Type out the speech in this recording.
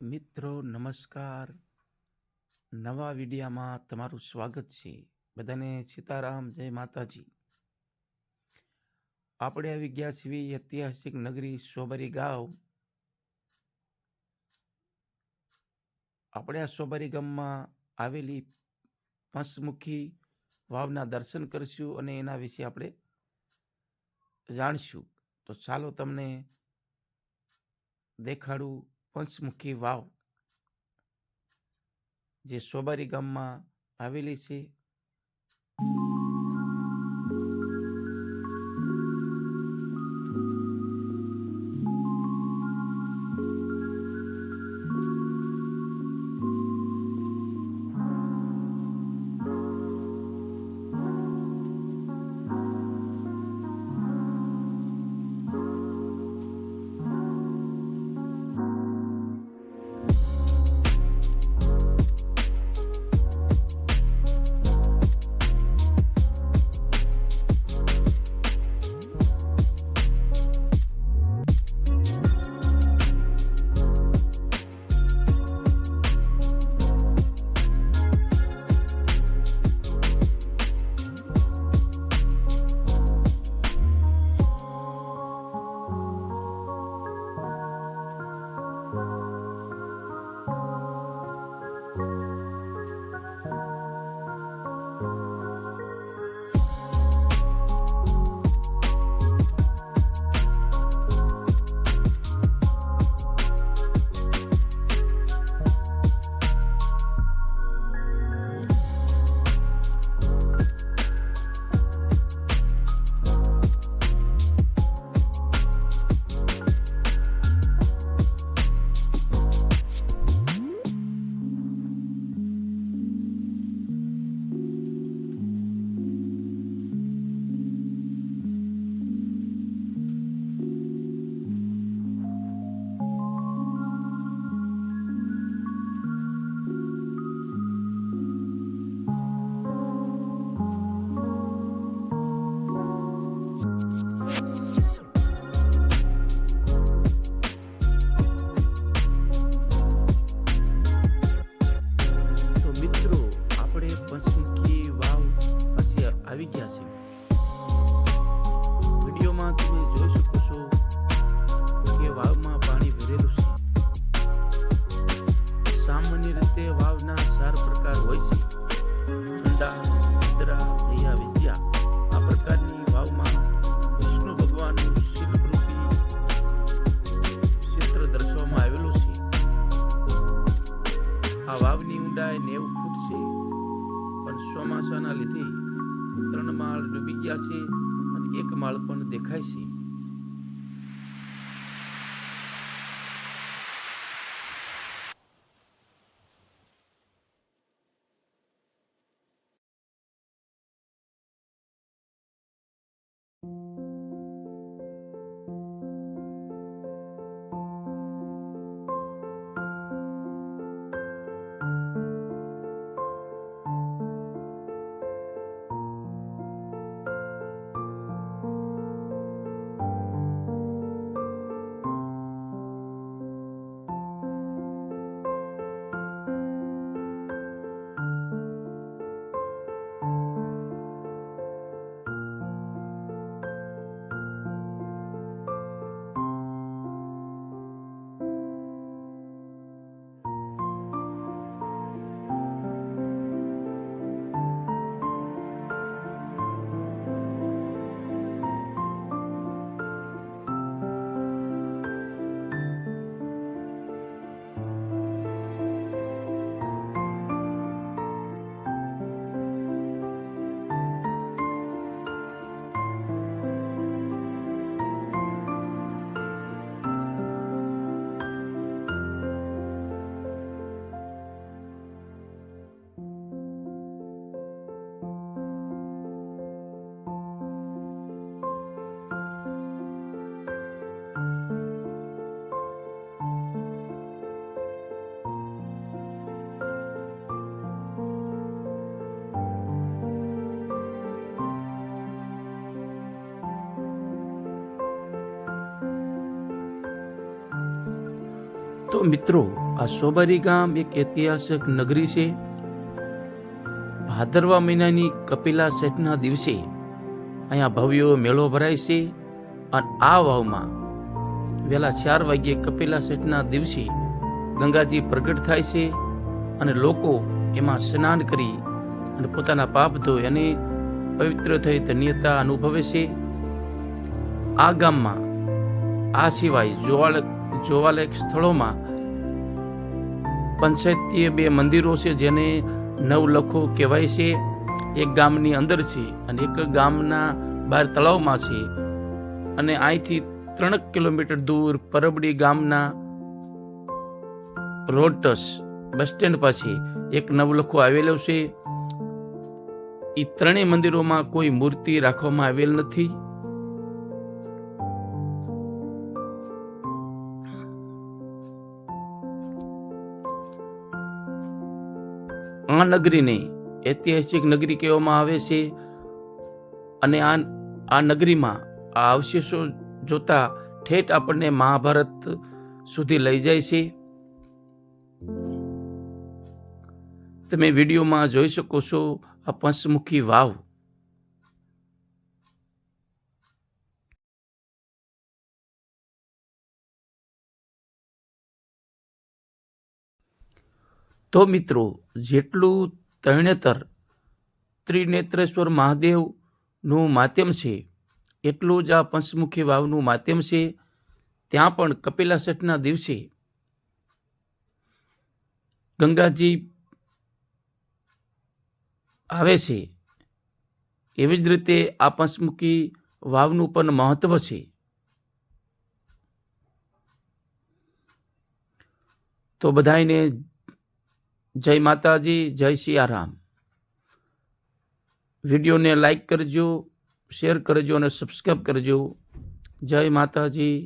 મિત્રો, નમસ્કાર. નવા વિડીયામાં તમારું સ્વાગત છે. બધાને સીતારામ, જય માતાજી. આપણે આવી ગયા છીએ ઐતિહાસિક નગરી સોબરી ગાંવ. આપણે આ સોબરી ગામમાં આવેલી પંચમુખી વાવના દર્શન કરશું અને એના વિશે આપણે જાણશું. તો ચાલો તમને દેખાડું પંચમુખી વાવ જે સોબારી ગામમાં આવેલી છે. ઠંડા નિદ્રા જયા વિદ્યા, આ પ્રકારની વાવમાં વિષ્ણુ શિલ્પરૂપી ચિત્ર દર્શાવવામાં આવેલું છે. આ વાવની ઊંડાઈ નેવું ફૂટ છે, પણ ચોમાસાના લીધે ત્રણ માળ ડૂબી ગયા છે અને એક માળ પણ દેખાય છે. તો મિત્રો, આ સોબારી ગામ એક ઐતિહાસિક નગરી છે. ભાદરવા મહિનાની કપિલા શેઠના દિવસે અહીંયા ભવ્યો મેળો ભરાય છે અને આ વાવમાં વહેલા ચાર વાગ્યે કપિલા શેઠના દિવસે ગંગાજી પ્રગટ થાય છે અને લોકો એમાં સ્નાન કરી અને પોતાના પાપ ધોઈ અને પવિત્ર થઈ ધન્યતા અનુભવે છે. આ ગામમાં આ સિવાય જોવાલાયક જોવાલાયક સ્થળોમાં પંચાયતીય બે મંદિરો છે જેને નવલખો કહેવાય છે. એક ગામની અંદર છે અને એક ગામના બહાર તળાવમાં છે અને અહીંથી ત્રણ કિલોમીટર દૂર પરબડી ગામના રોડટસ બસ સ્ટેન્ડ પાસે એક નવલખો આવેલો છે. એ ત્રણેય મંદિરોમાં કોઈ મૂર્તિ રાખવામાં આવેલ નથી. નગરીને ઐતિહાસિક નગરી કહેવામાં આવે છે. અને આ આ નગરીમાં આ અવશેષો જોતા ઠેઠ આપણને મહાભારત સુધી લઈ જાય છે. તમે વિડીયોમાં જોઈ શકો છો આ પંચમુખી વાવ. તો મિત્રો, જેટલું તરણેતર ત્રિનેત્રેશ્વર મહાદેવનું માધ્યમ છે, એટલું જ આ પંચમુખી વાવનું માધ્યમ છે, ત્યાં પણ કપિલા શેઠના દિવસે ગંગાજી આવે છે. એવી જ રીતે આ પંચમુખી વાવનું પણ મહત્વ છે. તો બધાને જય માતાજી જય સિયારામ વિડીયોને લાઈક કરજો શેર કરજો અને સબસ્ક્રાઈબ કરજો. જય માતાજી.